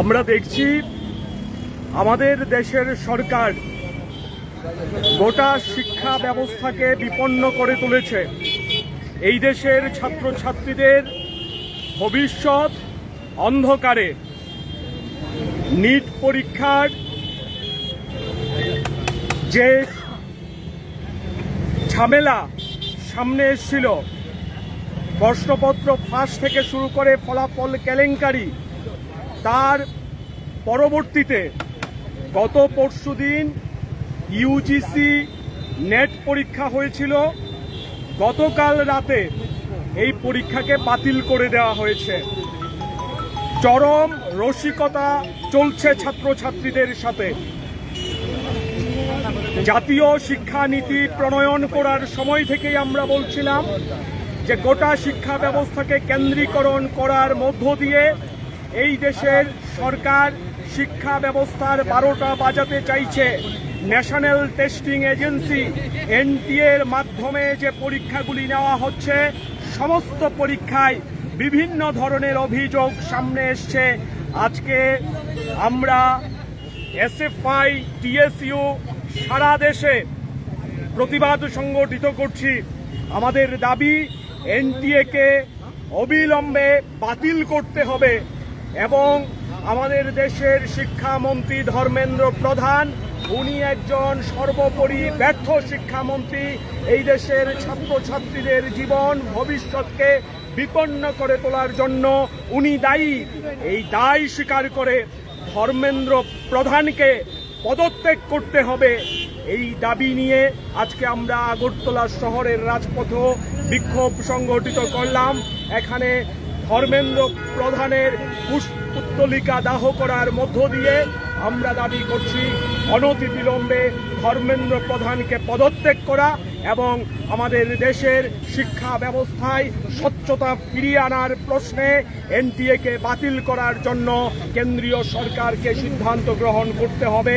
আমরা দেখছি আমাদের দেশের সরকার গোটা শিক্ষা ব্যবস্থাকে বিপন্ন করে তুলেছে। এই দেশের ছাত্রছাত্রীদের ভবিষ্যৎ অন্ধকারে। নিট পরীক্ষার যে ঝামেলা সামনে এসেছিল, প্রশ্নপত্র ফাঁস থেকে শুরু করে ফলাফল কেলেঙ্কারি তার পরবর্তীতে গত পরশুদিন ইউজিসি নেট পরীক্ষা হয়েছিল। গতকাল রাতে এই পরীক্ষাকে বাতিল করে দেওয়া হয়েছে। চরম রসিকতা চলছে ছাত্রছাত্রীদের সাথে। জাতীয় শিক্ষানীতি প্রণয়ন করার সময় থেকেই আমরা বলছিলাম যে গোটা শিক্ষা ব্যবস্থাকে কেন্দ্রীকরণ করার মধ্য দিয়ে এই দেশের সরকার শিক্ষা ব্যবস্থার বারোটা বাজাতে চাইছে। ন্যাশনাল টেস্টিং এজেন্সি এনটিএ এর মাধ্যমে যে পরীক্ষাগুলি নেওয়া হচ্ছে, সমস্ত পরীক্ষায় বিভিন্ন ধরনের অভিযোগ সামনে এসছে। আজকে আমরা এসএফআই টিএসইউ সারা দেশে প্রতিবাদ সংগঠিত করছি। আমাদের দাবি এনটিএকে অবিলম্বে বাতিল করতে হবে। এবং আমাদের দেশের শিক্ষামন্ত্রী ধর্মেন্দ্র প্রধান, উনি একজন সর্বোপরি ব্যর্থ শিক্ষামন্ত্রী। এই দেশের ছাত্রছাত্রীদের জীবন ভবিষ্যৎকে বিপন্ন করে তোলার জন্য উনি দায়ী। এই দায় স্বীকার করে ধর্মেন্দ্র প্রধানকে পদত্যাগ করতে হবে। এই দাবি নিয়ে আজকে আমরা আগরতলা শহরের রাজপথ বিক্ষোভ সংগঠিত করলাম। এখানে ধর্মেন্দ্র প্রধানের পুষ্পতলিকা দাহ করার মধ্য দিয়ে আমরা দাবি করছি অনতিবিলম্বে ধর্মেন্দ্র প্রধানকে পদত্যাগ করা এবং আমাদের দেশের শিক্ষা ব্যবস্থায় স্বচ্ছতা ফিরিয়ে আনার প্রশ্নে এনটিএকে বাতিল করার জন্য কেন্দ্রীয় সরকারকে সিদ্ধান্ত গ্রহণ করতে হবে।